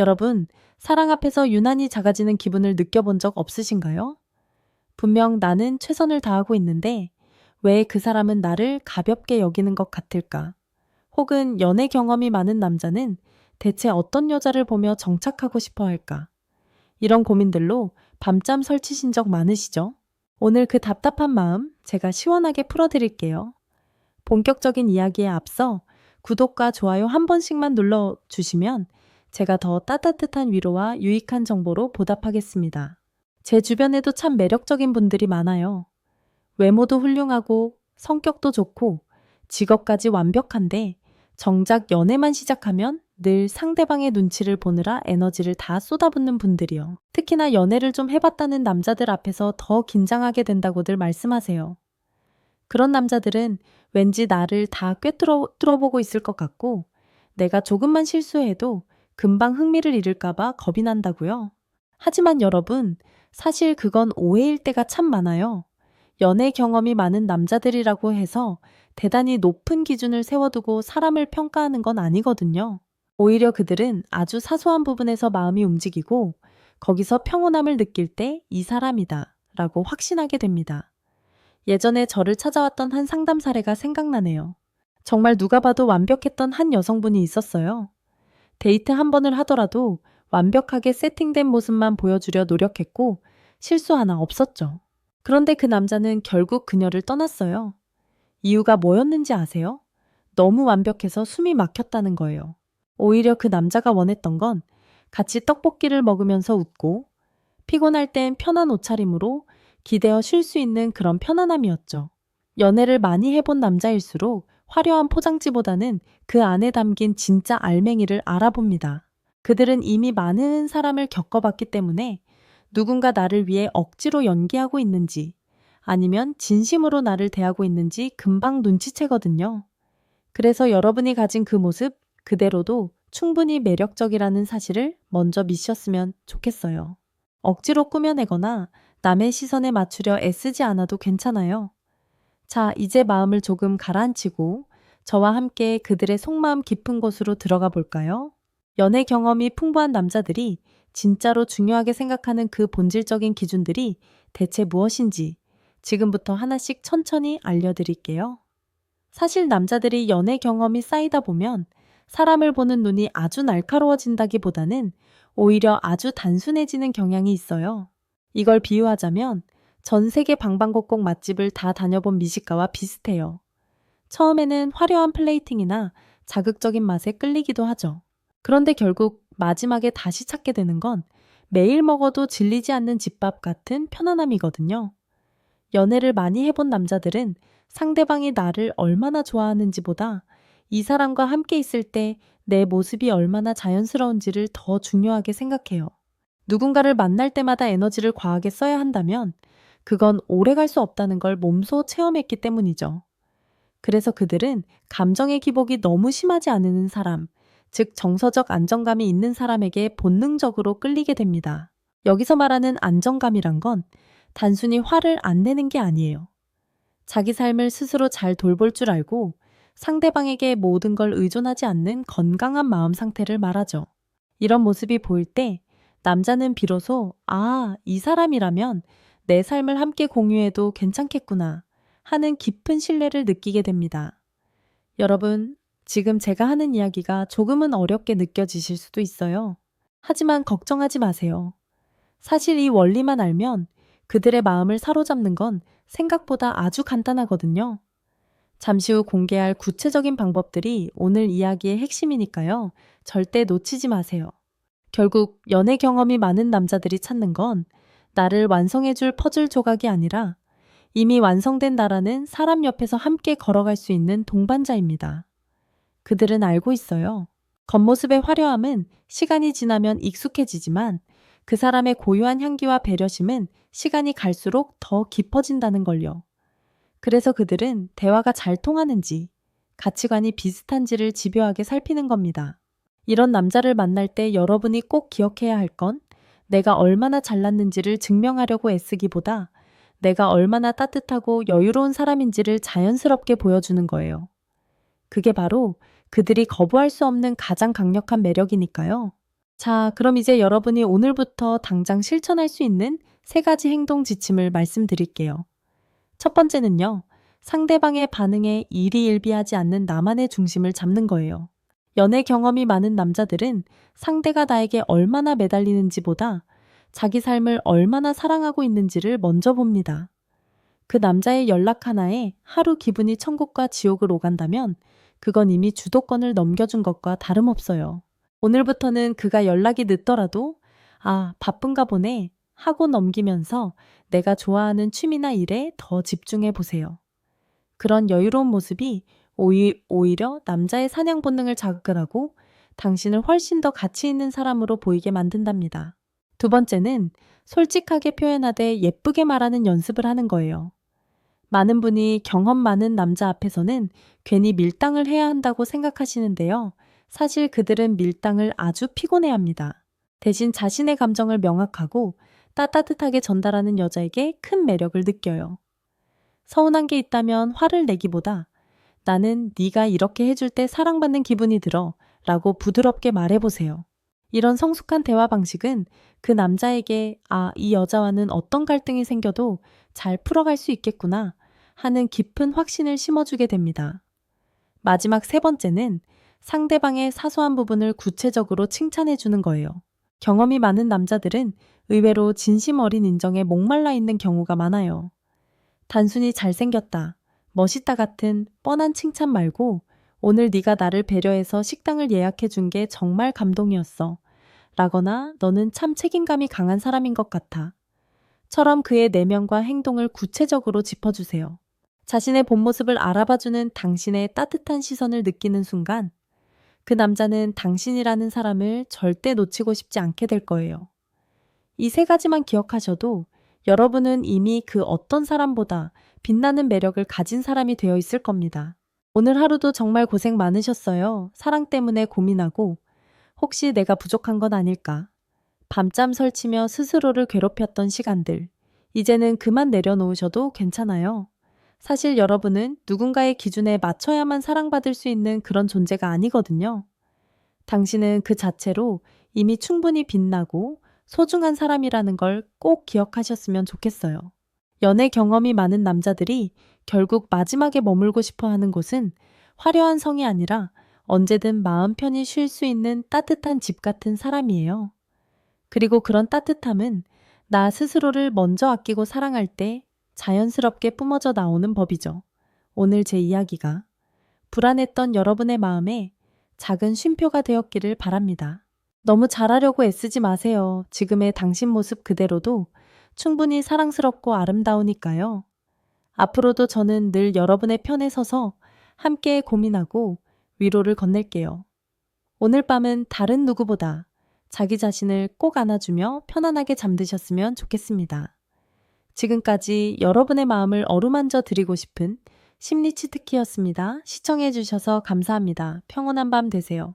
여러분, 사랑 앞에서 유난히 작아지는 기분을 느껴본 적 없으신가요? 분명 나는 최선을 다하고 있는데 왜 그 사람은 나를 가볍게 여기는 것 같을까? 혹은 연애 경험이 많은 남자는 대체 어떤 여자를 보며 정착하고 싶어 할까? 이런 고민들로 밤잠 설치신 적 많으시죠? 오늘 그 답답한 마음 제가 시원하게 풀어드릴게요. 본격적인 이야기에 앞서 구독과 좋아요 한 번씩만 눌러주시면 제가 더 따뜻한 위로와 유익한 정보로 보답하겠습니다. 제 주변에도 참 매력적인 분들이 많아요. 외모도 훌륭하고 성격도 좋고 직업까지 완벽한데 정작 연애만 시작하면 늘 상대방의 눈치를 보느라 에너지를 다 쏟아붓는 분들이요. 특히나 연애를 좀 해봤다는 남자들 앞에서 더 긴장하게 된다고들 말씀하세요. 그런 남자들은 왠지 나를 다 꿰뚫어 뚫어보고 있을 것 같고 내가 조금만 실수해도 금방 흥미를 잃을까봐 겁이 난다고요. 하지만 여러분, 사실 그건 오해일 때가 참 많아요. 연애 경험이 많은 남자들이라고 해서 대단히 높은 기준을 세워두고 사람을 평가하는 건 아니거든요. 오히려 그들은 아주 사소한 부분에서 마음이 움직이고 거기서 평온함을 느낄 때 이 사람이다 라고 확신하게 됩니다. 예전에 저를 찾아왔던 한 상담 사례가 생각나네요. 정말 누가 봐도 완벽했던 한 여성분이 있었어요. 데이트 한 번을 하더라도 완벽하게 세팅된 모습만 보여주려 노력했고 실수 하나 없었죠. 그런데 그 남자는 결국 그녀를 떠났어요. 이유가 뭐였는지 아세요? 너무 완벽해서 숨이 막혔다는 거예요. 오히려 그 남자가 원했던 건 같이 떡볶이를 먹으면서 웃고 피곤할 땐 편한 옷차림으로 기대어 쉴 수 있는 그런 편안함이었죠. 연애를 많이 해본 남자일수록 화려한 포장지보다는 그 안에 담긴 진짜 알맹이를 알아봅니다. 그들은 이미 많은 사람을 겪어봤기 때문에 누군가 나를 위해 억지로 연기하고 있는지 아니면 진심으로 나를 대하고 있는지 금방 눈치채거든요. 그래서 여러분이 가진 그 모습 그대로도 충분히 매력적이라는 사실을 먼저 미셨으면 좋겠어요. 억지로 꾸며내거나 남의 시선에 맞추려 애쓰지 않아도 괜찮아요. 자, 이제 마음을 조금 가라앉히고 저와 함께 그들의 속마음 깊은 곳으로 들어가 볼까요? 연애 경험이 풍부한 남자들이 진짜로 중요하게 생각하는 그 본질적인 기준들이 대체 무엇인지 지금부터 하나씩 천천히 알려드릴게요. 사실 남자들이 연애 경험이 쌓이다 보면 사람을 보는 눈이 아주 날카로워진다기보다는 오히려 아주 단순해지는 경향이 있어요. 이걸 비유하자면 전 세계 방방곡곡 맛집을 다 다녀본 미식가와 비슷해요. 처음에는 화려한 플레이팅이나 자극적인 맛에 끌리기도 하죠. 그런데 결국 마지막에 다시 찾게 되는 건 매일 먹어도 질리지 않는 집밥 같은 편안함이거든요. 연애를 많이 해본 남자들은 상대방이 나를 얼마나 좋아하는지보다 이 사람과 함께 있을 때 내 모습이 얼마나 자연스러운지를 더 중요하게 생각해요. 누군가를 만날 때마다 에너지를 과하게 써야 한다면 그건 오래 갈 수 없다는 걸 몸소 체험했기 때문이죠. 그래서 그들은 감정의 기복이 너무 심하지 않은 사람, 즉 정서적 안정감이 있는 사람에게 본능적으로 끌리게 됩니다. 여기서 말하는 안정감이란 건 단순히 화를 안 내는 게 아니에요. 자기 삶을 스스로 잘 돌볼 줄 알고 상대방에게 모든 걸 의존하지 않는 건강한 마음 상태를 말하죠. 이런 모습이 보일 때 남자는 비로소 아, 이 사람이라면 내 삶을 함께 공유해도 괜찮겠구나 하는 깊은 신뢰를 느끼게 됩니다. 여러분, 지금 제가 하는 이야기가 조금은 어렵게 느껴지실 수도 있어요. 하지만 걱정하지 마세요. 사실 이 원리만 알면 그들의 마음을 사로잡는 건 생각보다 아주 간단하거든요. 잠시 후 공개할 구체적인 방법들이 오늘 이야기의 핵심이니까요. 절대 놓치지 마세요. 결국 연애 경험이 많은 남자들이 찾는 건 나를 완성해줄 퍼즐 조각이 아니라 이미 완성된 나라는 사람 옆에서 함께 걸어갈 수 있는 동반자입니다. 그들은 알고 있어요. 겉모습의 화려함은 시간이 지나면 익숙해지지만 그 사람의 고유한 향기와 배려심은 시간이 갈수록 더 깊어진다는 걸요. 그래서 그들은 대화가 잘 통하는지, 가치관이 비슷한지를 집요하게 살피는 겁니다. 이런 남자를 만날 때 여러분이 꼭 기억해야 할 건 내가 얼마나 잘났는지를 증명하려고 애쓰기보다 내가 얼마나 따뜻하고 여유로운 사람인지를 자연스럽게 보여주는 거예요. 그게 바로 그들이 거부할 수 없는 가장 강력한 매력이니까요. 자, 그럼 이제 여러분이 오늘부터 당장 실천할 수 있는 세 가지 행동 지침을 말씀드릴게요. 첫 번째는요, 상대방의 반응에 일희일비하지 않는 나만의 중심을 잡는 거예요. 연애 경험이 많은 남자들은 상대가 나에게 얼마나 매달리는지보다 자기 삶을 얼마나 사랑하고 있는지를 먼저 봅니다. 그 남자의 연락 하나에 하루 기분이 천국과 지옥을 오간다면 그건 이미 주도권을 넘겨준 것과 다름없어요. 오늘부터는 그가 연락이 늦더라도 아, 바쁜가 보네 하고 넘기면서 내가 좋아하는 취미나 일에 더 집중해 보세요. 그런 여유로운 모습이 오히, 오히려 남자의 사냥 본능을 자극을 하고 당신을 훨씬 더 가치 있는 사람으로 보이게 만든답니다. 두 번째는 솔직하게 표현하되 예쁘게 말하는 연습을 하는 거예요. 많은 분이 경험 많은 남자 앞에서는 괜히 밀당을 해야 한다고 생각하시는데요. 사실 그들은 밀당을 아주 피곤해 합니다. 대신 자신의 감정을 명확하고 따뜻하게 전달하는 여자에게 큰 매력을 느껴요. 서운한 게 있다면 화를 내기보다 나는 네가 이렇게 해줄 때 사랑받는 기분이 들어 라고 부드럽게 말해보세요. 이런 성숙한 대화 방식은 그 남자에게 아, 이 여자와는 어떤 갈등이 생겨도 잘 풀어갈 수 있겠구나 하는 깊은 확신을 심어주게 됩니다. 마지막 세 번째는 상대방의 사소한 부분을 구체적으로 칭찬해 주는 거예요. 경험이 많은 남자들은 의외로 진심 어린 인정에 목말라 있는 경우가 많아요. 단순히 잘생겼다, 멋있다 같은 뻔한 칭찬 말고 오늘 네가 나를 배려해서 식당을 예약해 준 게 정말 감동이었어. 라거나 너는 참 책임감이 강한 사람인 것 같아. 처럼 그의 내면과 행동을 구체적으로 짚어주세요. 자신의 본 모습을 알아봐주는 당신의 따뜻한 시선을 느끼는 순간 그 남자는 당신이라는 사람을 절대 놓치고 싶지 않게 될 거예요. 이 세 가지만 기억하셔도 여러분은 이미 그 어떤 사람보다 빛나는 매력을 가진 사람이 되어 있을 겁니다. 오늘 하루도 정말 고생 많으셨어요. 사랑 때문에 고민하고 혹시 내가 부족한 건 아닐까? 밤잠 설치며 스스로를 괴롭혔던 시간들. 이제는 그만 내려놓으셔도 괜찮아요. 사실 여러분은 누군가의 기준에 맞춰야만 사랑받을 수 있는 그런 존재가 아니거든요. 당신은 그 자체로 이미 충분히 빛나고 소중한 사람이라는 걸 꼭 기억하셨으면 좋겠어요. 연애 경험이 많은 남자들이 결국 마지막에 머물고 싶어 하는 곳은 화려한 성이 아니라 언제든 마음 편히 쉴 수 있는 따뜻한 집 같은 사람이에요. 그리고 그런 따뜻함은 나 스스로를 먼저 아끼고 사랑할 때 자연스럽게 뿜어져 나오는 법이죠. 오늘 제 이야기가 불안했던 여러분의 마음에 작은 쉼표가 되었기를 바랍니다. 너무 잘하려고 애쓰지 마세요. 지금의 당신 모습 그대로도 충분히 사랑스럽고 아름다우니까요. 앞으로도 저는 늘 여러분의 편에 서서 함께 고민하고 위로를 건넬게요. 오늘 밤은 다른 누구보다 자기 자신을 꼭 안아주며 편안하게 잠드셨으면 좋겠습니다. 지금까지 여러분의 마음을 어루만져 드리고 싶은 심리치트키였습니다. 시청해주셔서 감사합니다. 평온한 밤 되세요.